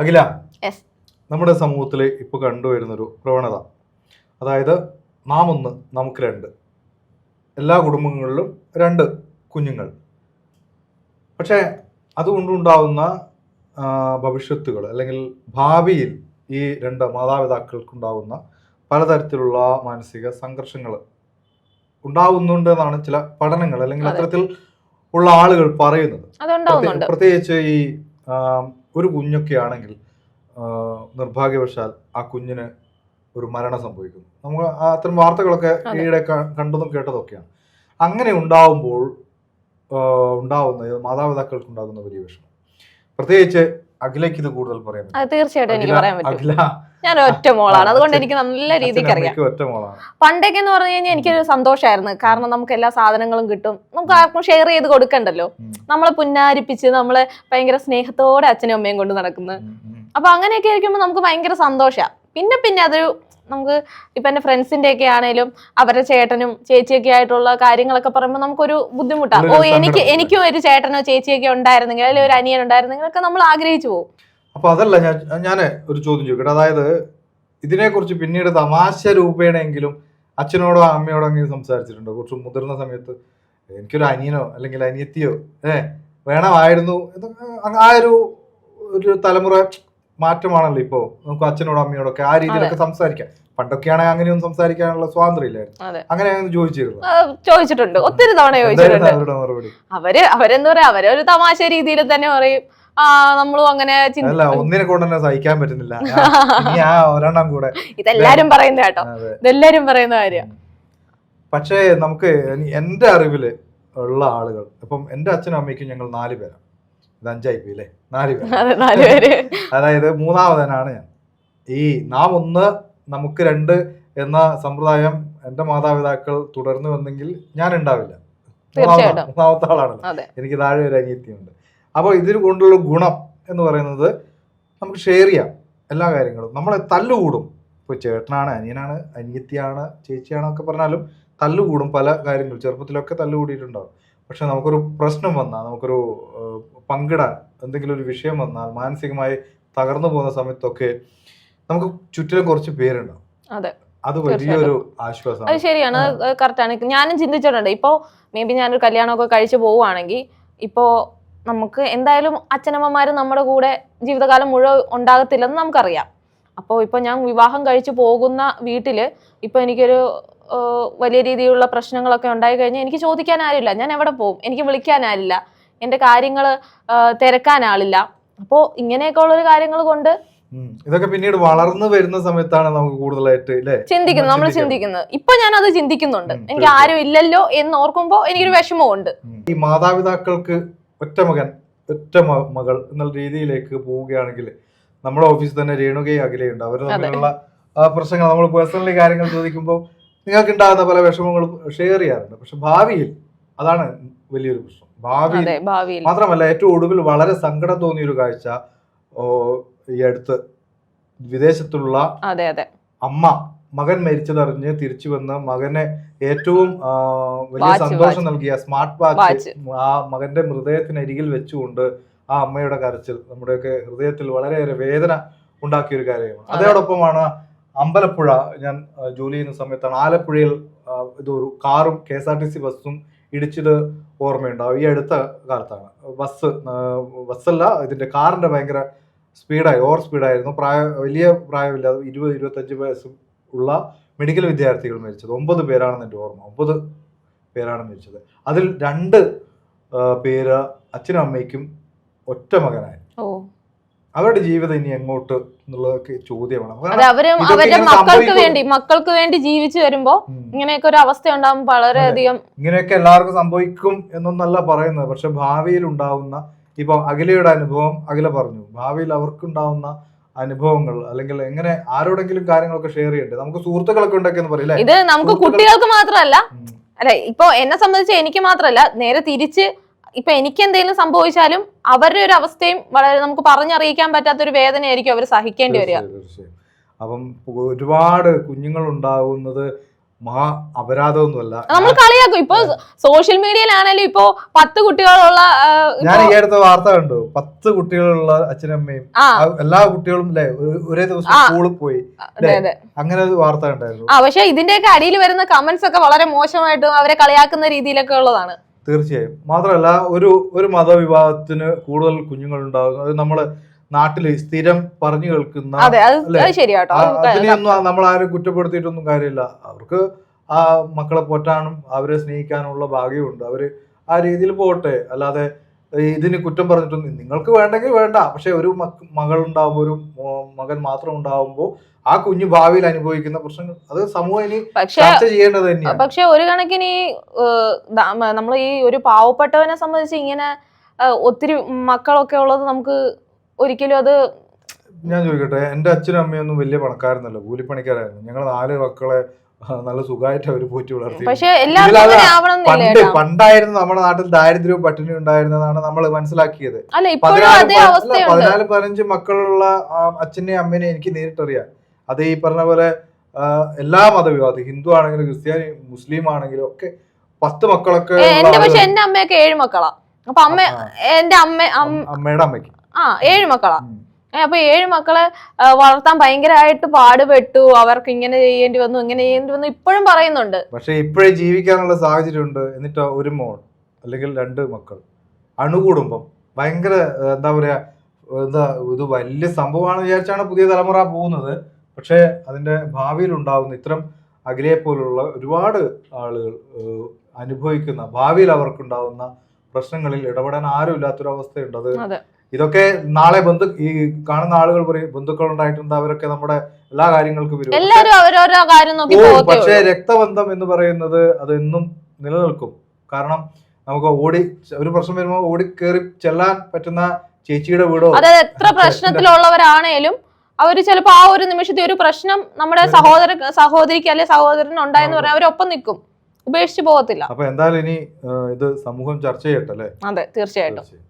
അഖില നമ്മുടെ സമൂഹത്തിൽ ഇപ്പോൾ കണ്ടുവരുന്നൊരു പ്രവണത. അതായത് നാം ഒന്ന് നമുക്ക് രണ്ട്. എല്ലാ കുടുംബങ്ങളിലും രണ്ട് കുഞ്ഞുങ്ങൾ. പക്ഷേ അതുകൊണ്ടുണ്ടാവുന്ന ഭവിഷ്യത്തുകൾ അല്ലെങ്കിൽ ഭാവിയിൽ ഈ രണ്ട് മാതാപിതാക്കൾക്കുണ്ടാവുന്ന പലതരത്തിലുള്ള മാനസിക സംഘർഷങ്ങൾ ഉണ്ടാവുന്നുണ്ട് എന്നാണ് ചില പഠനങ്ങൾ അല്ലെങ്കിൽ അതെ. അത്തരത്തിൽ ഉള്ള ആളുകൾ പറയുന്നത്. പ്രത്യേകിച്ച് ഈ ഒരു കുഞ്ഞൊക്കെ ആണെങ്കിൽ നിർഭാഗ്യവശാൽ ആ കുഞ്ഞിന് ഒരു മരണം സംഭവിക്കുന്നു. നമ്മൾ അത്തരം വാർത്തകളൊക്കെ. ഈയിടെ കണ്ടതും കേട്ടതൊക്കെയാണ്. അങ്ങനെ ഉണ്ടാവുമ്പോൾ ഉണ്ടാവുന്ന മാതാപിതാക്കൾക്ക് ഉണ്ടാകുന്ന വലിയ വിഷമം. പ്രത്യേകിച്ച് അഖിലേക്ക് ഇത് കൂടുതൽ പറയാം തീർച്ചയായിട്ടും എനിക്ക് പറയാൻ പറ്റും. ഞാൻ ഒറ്റ മോളാണ്. അതുകൊണ്ട് എനിക്ക് നല്ല രീതിക്ക് അറിയാം. പണ്ടൊക്കെ എന്ന് പറഞ്ഞു കഴിഞ്ഞാൽ എനിക്കൊരു സന്തോഷമായിരുന്നു കാരണം നമുക്ക് എല്ലാ സാധനങ്ങളും കിട്ടും. നമുക്ക് ആർക്കും ഷെയർ ചെയ്ത് കൊടുക്കണ്ടല്ലോ. നമ്മളെ പുന്നാരിപ്പിച്ച് നമ്മളെ ഭയങ്കര സ്നേഹത്തോടെ അച്ഛനും അമ്മയും കൊണ്ട് നടക്കുന്നത്. അപ്പൊ അങ്ങനെയൊക്കെ ആയിരിക്കുമ്പോൾ നമുക്ക് ഭയങ്കര സന്തോഷമാണ് പിന്നെ പിന്നെ അതൊരു നമുക്ക് ഇപ്പൊ എന്റെ ഫ്രണ്ട്സിന്റെ ഒക്കെ ആണേലും അവരുടെ ചേട്ടനും ചേച്ചിയൊക്കെ ആയിട്ടുള്ള കാര്യങ്ങളൊക്കെ പറയുമ്പോൾ നമുക്കൊരു ബുദ്ധിമുട്ടാണ് ഓ എനിക്ക് എനിക്കും ഒരു ചേട്ടനോ ചേച്ചിയൊക്കെ ഉണ്ടായിരുന്നെങ്കിൽ അല്ലെങ്കിൽ ഒരു അനിയൻ ഉണ്ടായിരുന്നെങ്കിൽ ഒക്കെ നമ്മൾ ആഗ്രഹിച്ചു പോകും. അപ്പൊ അതല്ല ഞാൻ ഞാൻ ഒരു ചോദ്യം ചോദിക്കട്ടെ. അതായത് ഇതിനെക്കുറിച്ച് പിന്നീട് തമാശ രൂപേണെങ്കിലും അച്ഛനോടോ അമ്മയോടോ അങ്ങനെ സംസാരിച്ചിട്ടുണ്ടോ? കുറച്ച് മുതിർന്ന സമയത്ത് എനിക്കൊരു അനിയനോ അല്ലെങ്കിൽ അനിയത്തിയോ ഏ വേണമായിരുന്നു. ആ ഒരു ഒരു തലമുറ മാറ്റമാണല്ലോ ഇപ്പോ. നമുക്ക് അച്ഛനോടും അമ്മയോടൊക്കെ ആ രീതിയിലൊക്കെ സംസാരിക്കാം. പണ്ടൊക്കെയാണെങ്കിൽ അങ്ങനെയൊന്നും സംസാരിക്കാനുള്ള സ്വാതന്ത്ര്യം ഇല്ലായിരുന്നു അങ്ങനെയാണ് അങ്ങനെ അങ്ങനെ ചോദിച്ചിരുന്നു. ചോദിച്ചിട്ടുണ്ട്. ഒത്തിരി തവണ ചോദിച്ചിട്ടുണ്ട്. മറുപടി? അവർ അവരെന്താ പറയാ അവരൊരു തമാശ രീതിയിൽ തന്നെ പറയും. ആ നമ്മളും അങ്ങനെ അല്ല ഒന്നിനെ കൊണ്ട് തന്നെ സഹിക്കാൻ പറ്റുന്നില്ല. ആ ഒരെണ്ണം കൂടെ ഇതെല്ലാരും പറയുന്ന കേട്ടോ. ഇതെല്ലാരും പറയുന്ന കാര്യം. പക്ഷേ നമുക്ക് എന്റെ അറിവിൽ ഉള്ള ആളുകൾ ഇപ്പം എന്റെ അച്ഛനും അമ്മയ്ക്കും ഞങ്ങൾ നാല് പേരാണ്. ഇത് അഞ്ചായി പോയി അല്ലേ? നാല് പേര്. അതായത് മൂന്നാമതനാണ് ഞാൻ. ഈ നാം ഒന്ന് നമുക്ക് രണ്ട് എന്ന സമ്പ്രദായം എന്റെ മാതാപിതാക്കൾ തുടർന്നു വന്നെങ്കിൽ ഞാൻ ഉണ്ടാവില്ല. മൂന്നാമത്തെ ആളാണ് ആളാണല്ലോ എനിക്ക് താഴെ ഒരു അനിയത്തിയുണ്ട്. അപ്പോൾ ഇതിൽ കൊണ്ടുള്ള ഗുണം എന്ന് പറയുന്നത് നമുക്ക് ഷെയർ ചെയ്യാം എല്ലാ കാര്യങ്ങളും. നമ്മളെ തല്ലുകൂടും. ഇപ്പോൾ ചേട്ടനാണ് അനിയനാണ് അനിയത്തിയാണ് ചേച്ചിയാണ് ഒക്കെ പറഞ്ഞാലും തല്ലുകൂടും പല കാര്യങ്ങളും ചെറുപ്പത്തിലൊക്കെ തല്ലുകൂടിയിട്ടുണ്ടാവും. പക്ഷെ നമുക്കൊരു പ്രശ്നം വന്നാൽ നമുക്കൊരു പങ്കിടാൻ എന്തെങ്കിലും ഒരു വിഷയം വന്നാൽ മാനസികമായി തകർന്നു പോകുന്ന സമയത്തൊക്കെ നമുക്ക് ചുറ്റിലും കുറച്ച് പേരുണ്ടാവും. അതെ. അത് വലിയൊരു അത് ശരിയാണ്. കറക്റ്റാണ് ഞാനും ചിന്തിച്ചിട്ടുണ്ട്. ഇപ്പോ മേ ബി ഞാനൊരു കല്യാണമൊക്കെ കഴിച്ചു പോവുകയാണെങ്കിൽ ഇപ്പോ നമുക്ക് എന്തായാലും അച്ഛനമ്മമാര് നമ്മുടെ കൂടെ ജീവിതകാലം മുഴുവൻ ഉണ്ടാകത്തില്ലെന്ന് നമുക്കറിയാം. അപ്പോൾ ഇപ്പൊ ഞാൻ വിവാഹം കഴിച്ചു പോകുന്ന വീട്ടിൽ ഇപ്പൊ എനിക്കൊരു വലിയ രീതിയിലുള്ള പ്രശ്നങ്ങളൊക്കെ ഉണ്ടായി കഴിഞ്ഞാൽ എനിക്ക് ചോദിക്കാൻ ആരില്ല ഞാൻ എവിടെ പോകും? എനിക്ക് വിളിക്കാൻ ആരില്ല എന്റെ കാര്യങ്ങൾ തിരക്കാൻ ആളില്ല. അപ്പോൾ ഇങ്ങനെയൊക്കെ ഉള്ളൊരു കാര്യങ്ങൾ കൊണ്ട് ഇതൊക്കെ പിന്നീട് വളർന്നു വരുന്ന സമയത്താണ് നമുക്ക് കൂടുതലായിട്ട് ചിന്തിക്കുന്നത്. നമ്മൾ. ചിന്തിക്കുന്നത്. ഇപ്പൊ ഞാൻ അത് ചിന്തിക്കുന്നുണ്ട് എനിക്ക് ആരും ഇല്ലല്ലോ എന്ന് ഓർക്കുമ്പോ എനിക്കൊരു വിഷമമുണ്ട് ഈ മാതാപിതാക്കൾക്ക് ഒറ്റ മകൻ ഒറ്റ മകൾ എന്നുള്ള രീതിയിലേക്ക് പോവുകയാണെങ്കിൽ നമ്മുടെ ഓഫീസിൽ തന്നെ രേണുകയും അഖിലയുണ്ട് അവർ തമ്മിലുള്ള പ്രശ്നങ്ങൾ നമ്മൾ പേഴ്സണലി കാര്യങ്ങൾ ചോദിക്കുമ്പോൾ നിങ്ങൾക്ക് ഉണ്ടാകുന്ന പല വിഷമങ്ങളും ഷെയർ ചെയ്യാറുണ്ട്. പക്ഷെ ഭാവിയിൽ അതാണ് വലിയൊരു പ്രശ്നം. ഭാവിയിൽ മാത്രമല്ല ഏറ്റവും ഒടുവിൽ വളരെ സങ്കടം തോന്നിയ ഒരു കാഴ്ച ഈ അടുത്ത് വിദേശത്തുള്ള അമ്മ മകൻ മരിച്ചതറിഞ്ഞ് തിരിച്ചു വന്ന് മകനെ ഏറ്റവും വലിയ സന്തോഷം നൽകിയ സ്മാർട്ട് വാച്ച്. ആ മകന്റെ മൃദയത്തിനരികിൽ വെച്ചുകൊണ്ട് ആ അമ്മയുടെ കരച്ചിൽ നമ്മുടെയൊക്കെ ഹൃദയത്തിൽ വളരെയേറെ വേദന ഉണ്ടാക്കിയ ഒരു കാര്യമാണ്. അതെ. അതോടൊപ്പമാണ് അമ്പലപ്പുഴ ഞാൻ ജോലി ചെയ്യുന്ന സമയത്താണ് ആലപ്പുഴയിൽ ഇതൊരു കാറും K S R T C ബസ്സും ഇടിച്ചത് ഓർമ്മയുണ്ടാവും. ഈ അടുത്ത കാലത്താണ്. ബസ് ബസ്സല്ല ഇതിന്റെ കാറിന്റെ ഭയങ്കര സ്പീഡായി ഓവർ സ്പീഡായിരുന്നു. പ്രായ വലിയ പ്രായമില്ലാതെ ഇരുപത് ഇരുപത്തഞ്ച് വയസ്സും ഉള്ള മെഡിക്കൽ വിദ്യാർത്ഥികൾ മരിച്ചത്. ഒമ്പത് പേരാണെന്ന് എന്റെ ഓർമ്മ. ഒമ്പത് പേരാണ് മരിച്ചത്. അതിൽ രണ്ട് പേര് അച്ഛനും അമ്മയ്ക്കും ഒറ്റ മകനായി ഓ അവരുടെ ജീവിതം ഇനി എങ്ങോട്ട് എന്നുള്ളതൊക്കെ ചോദ്യമാണ്. അതെ കാരണം അവരും അവരുടെ മക്കൾക്ക് വേണ്ടി മക്കൾക്ക് വേണ്ടി ജീവിച്ചു വരുമ്പോ ഇങ്ങനെയൊക്കെ ഒരു അവസ്ഥ ഉണ്ടാകും വളരെയധികം. ഇങ്ങനെയൊക്കെ എല്ലാവർക്കും സംഭവിക്കും എന്നൊന്നല്ല പറയുന്നത്. പക്ഷെ ഭാവിയിൽ ഉണ്ടാവുന്ന ഇപ്പൊ അഖിലയുടെ അനുഭവം അഖില പറഞ്ഞു. ഭാവിയിൽ അവർക്കുണ്ടാവുന്ന അനുഭവങ്ങൾ അല്ലെങ്കിൽ എങ്ങനെ ആരോടെങ്കിലും കാര്യങ്ങളൊക്കെ ഷെയർ ചെയ്യണ്ടേ? നമുക്ക് സുഹൃത്തുക്കളൊക്കെ ഉണ്ടൊക്കെ എന്ന് പറയില്ലേ ഇത് നമുക്ക് കുട്ടികൾക്ക് മാത്രമല്ല. അല്ലെ ഇപ്പൊ എന്നെ സംബന്ധിച്ച് എനിക്ക് മാത്രമല്ല നേരെ തിരിച്ച് ഇപ്പൊ എനിക്ക് എന്തെങ്കിലും സംഭവിച്ചാലും അവരുടെ ഒരു അവസ്ഥയും വളരെ നമുക്ക് പറഞ്ഞറിയിക്കാൻ പറ്റാത്ത ഒരു വേദനയായിരിക്കും അവർ സഹിക്കേണ്ടി വരിക. അപ്പം ഒരുപാട് കുഞ്ഞുങ്ങൾ ഉണ്ടാകുന്നത് മഹാ അപരാധമൊന്നുമല്ല നമ്മൾ കളിയാക്കും. ഇപ്പൊ സോഷ്യൽ മീഡിയയിലാണെങ്കിലും ഇപ്പൊ പത്ത് കുട്ടികളുള്ള ഞാൻ ഈ അടുത്ത വാർത്ത കണ്ടു. പത്ത് കുട്ടികളുള്ള അച്ഛനും അമ്മയും ആ. ആ എല്ലാ കുട്ടികളും അല്ലേ ഒരേ ദിവസം സ്കൂളിൽ പോയി അങ്ങനെ ഒരു വാർത്ത ഉണ്ടായിരുന്നു ആ പക്ഷെ ഇതിന്റെയൊക്കെ അടിയിൽ വരുന്ന കമന്റ്സ് ഒക്കെ വളരെ മോശമായിട്ടും അവരെ കളിയാക്കുന്ന രീതിയിലൊക്കെ ഉള്ളതാണ്. തീർച്ചയായും. മാത്രമല്ല ഒരു ഒരു മതവിഭാഗത്തിന് കൂടുതൽ കുഞ്ഞുങ്ങൾ ഉണ്ടാകും അത് നമ്മൾ നാട്ടിൽ സ്ഥിരം പറഞ്ഞു കേൾക്കുന്ന അതിനെയൊന്നും നമ്മൾ ആരും കുറ്റപ്പെടുത്തിയിട്ടൊന്നും കാര്യമില്ല. അവർക്ക് ആ മക്കളെ പോറ്റാനും അവരെ സ്നേഹിക്കാനുള്ള ഭാഗ്യമുണ്ട്. അവർ ആ രീതിയിൽ പോട്ടെ. അല്ലാതെ ഇതിന് കുറ്റം പറഞ്ഞിട്ടൊന്നും നിങ്ങൾക്ക് വേണ്ടെങ്കിൽ വേണ്ട. പക്ഷെ ഒരു മകൾ ഉണ്ടാവുമ്പോൾ ഒരു മകൻ മാത്രം ഉണ്ടാവുമ്പോൾ ആ കുഞ്ഞു ഭാവിയിൽ അനുഭവിക്കുന്ന പ്രശ്നങ്ങൾ അത് സമൂഹം ഇനി പക്ഷെ ചർച്ച ചെയ്യേണ്ടത് തന്നെയാണ്. പക്ഷെ ഒരു കണക്കിന് ഈ നമ്മൾ ഈ ഒരു പാവപ്പെട്ടവനെ സംബന്ധിച്ച് ഇങ്ങനെ ഒത്തിരി മക്കളൊക്കെ ഉള്ളത് നമുക്ക് ഒരിക്കലും അത് ഞാൻ ചോദിക്കട്ടെ എന്റെ അച്ഛനും അമ്മയൊന്നും വലിയ പണക്കാരൊന്നുമല്ല കൂലിപ്പണിക്കാരായിരുന്നു. ഞങ്ങൾ നാല് മക്കളെ നല്ല സുഖമായിട്ട് അവർ പോറ്റി വളർത്തി. പണ്ട് പണ്ടായിരുന്നു നമ്മുടെ നാട്ടിൽ ദാരിദ്ര്യവും പട്ടിണിയും ഉണ്ടായിരുന്നതാണ് നമ്മൾ മനസ്സിലാക്കിയത്. പതിനാല് പതിനഞ്ച് മക്കളുള്ള അച്ഛനെയും അമ്മേനെയും എനിക്ക് നേരിട്ടറിയാം. അത് ഈ പറഞ്ഞ പോലെ എല്ലാ മതവിവാദം ഹിന്ദു ആണെങ്കിലും ക്രിസ്ത്യാനി മുസ്ലിം ആണെങ്കിലും ഒക്കെ പത്ത് മക്കളൊക്കെ ഏ, ഉള്ള എന്റെ പക്ഷെ എന്റെ അമ്മയൊക്കെ ഏഴ് മക്കളാ. അപ്പൊ അമ്മ എന്റെ അമ്മ അമ്മയുടെ അമ്മയ്ക്ക്. ആ ഏഴ് മക്കളാ. അപ്പൊ ഏഴ് മക്കളെ വളർത്താൻ ഭയങ്കരമായിട്ട് പാടുപെട്ടു അവർക്ക് ഇങ്ങനെ ചെയ്യേണ്ടി വന്നു ഇങ്ങനെ ചെയ്യേണ്ടി വന്നു ഇപ്പോഴും പറയുന്നുണ്ട്. പക്ഷെ ഇപ്പോഴേ ജീവിക്കാനുള്ള സാഹചര്യം ഉണ്ട് എന്നിട്ട് ഒരു മോൾ അല്ലെങ്കിൽ രണ്ട് മക്കൾ അണുകുടുംബം. ഭയങ്കര എന്താ പറയാ എന്താ ഇത് വലിയ സംഭവമാണ് വിചാരിച്ചാണ് പുതിയ തലമുറ പോകുന്നത്. പക്ഷേ അതിന്റെ ഭാവിയിൽ ഉണ്ടാകുന്ന ഇത്തരം അഖിലയെ പോലുള്ള ഒരുപാട് ആളുകൾ അനുഭവിക്കുന്ന ഭാവിയിൽ അവർക്കുണ്ടാവുന്ന പ്രശ്നങ്ങളിൽ ഇടപെടാൻ ആരും ഇല്ലാത്തൊരവസ്ഥയുണ്ട് അതെ. ഇതൊക്കെ നാളെ ബന്ധു ഈ കാണുന്ന ആളുകൾ പറയും ബന്ധുക്കൾ ഉണ്ടായിട്ടുണ്ട് അവരൊക്കെ നമ്മുടെ എല്ലാ കാര്യങ്ങൾക്കും വരും പക്ഷേ രക്തബന്ധം എന്ന് പറയുന്നത് അത് എന്നും നിലനിൽക്കും. കാരണം നമുക്ക് ഓടി ഒരു പ്രശ്നം വരുമ്പോൾ ഓടി കയറി ചെല്ലാൻ പറ്റുന്ന ചേച്ചിയുടെ വീടോ അതായത് എത്ര പ്രശ്നത്തിലുള്ളവരാണേലും അവർ ചിലപ്പോ ആ ഒരു നിമിഷത്തെ ഒരു പ്രശ്നം നമ്മുടെ സഹോദര സഹോദരിക്ക് അല്ലെ സഹോദരന് ഉണ്ടായെന്ന് പറഞ്ഞാൽ അവരൊപ്പം നിൽക്കും. ഉപേക്ഷിച്ച് പോകത്തില്ല. അപ്പൊ എന്തായാലും ഇനി ഇത് സമൂഹം ചർച്ച ചെയ്യട്ടെ അതെ തീർച്ചയായിട്ടും. തീർച്ചയായും.